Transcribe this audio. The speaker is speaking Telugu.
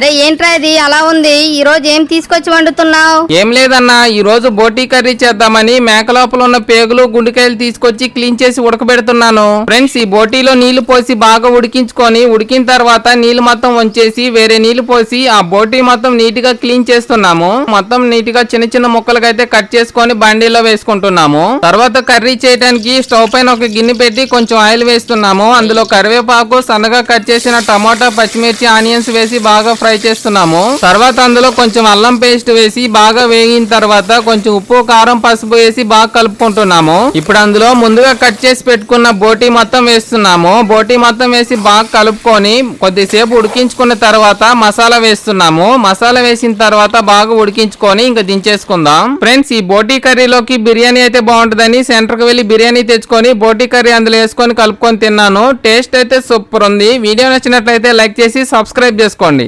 అరే ఏంట్రా ఇది? అలా ఉంది. ఈ రోజు ఏం తీసుకొచ్చి వండుతున్నావు? ఏం లేదన్నా ఈ రోజు బోటీ కర్రీ చేద్దామని మేక లోపల ఉన్న పేగులు గుండెకాయలు తీసుకొచ్చి క్లీన్ చేసి ఉడకబెడుతున్నాను. ఫ్రెండ్స్ ఈ బోటీలో నీళ్ళు పోసి బాగా ఉడికించుకొని ఉడికిన తర్వాత నీళ్ళు మొత్తం వంచేసి వేరే నీళ్ళు పోసి ఆ బోటీ మొత్తం నీట్గా క్లీన్ చేస్తున్నాము. మొత్తం నీట్గా చిన్న చిన్న ముక్కలుగా అయితే కట్ చేసుకొని బండిలో వేసుకుంటున్నాము. తర్వాత కర్రీ చేయడానికి స్టవ్ పైన ఒక గిన్నె పెట్టి కొంచెం ఆయిల్ వేస్తున్నాము. అందులో కరివేపాకు సన్నగా కట్ చేసిన టమాటా పచ్చిమిర్చి ఆనియన్స్ వేసి బాగా ఫ్రై చేస్తున్నాము. తర్వాత అందులో కొంచెం అల్లం పేస్ట్ వేసి బాగా వేగిన తర్వాత కొంచెం ఉప్పు కారం పసుపు వేసి బాగా కలుపుకుంటున్నాము. ఇప్పుడు అందులో ముందుగా కట్ చేసి పెట్టుకున్న బోటీ మొత్తం వేస్తున్నాము. బోటీ మొత్తం వేసి బాగా కలుపుకొని కొద్దిసేపు ఉడికించుకున్న తర్వాత మసాలా వేస్తున్నాము. మసాలా వేసిన తర్వాత బాగా ఉడికించుకొని ఇంకా దించేసుకుందాం. ఫ్రెండ్స్ ఈ బోటీ కర్రీలోకి బిర్యానీ అయితే బాగుంటుందని సెంటర్కి వెళ్ళి బిర్యానీ తెచ్చుకొని బోటీ కర్రీ అందులో వేసుకొని కలుపుకొని తిన్నాను. టేస్ట్ అయితే సూపర్ ఉంది. వీడియో నచ్చినట్లయితే లైక్ చేసి సబ్స్క్రైబ్ చేసుకోండి.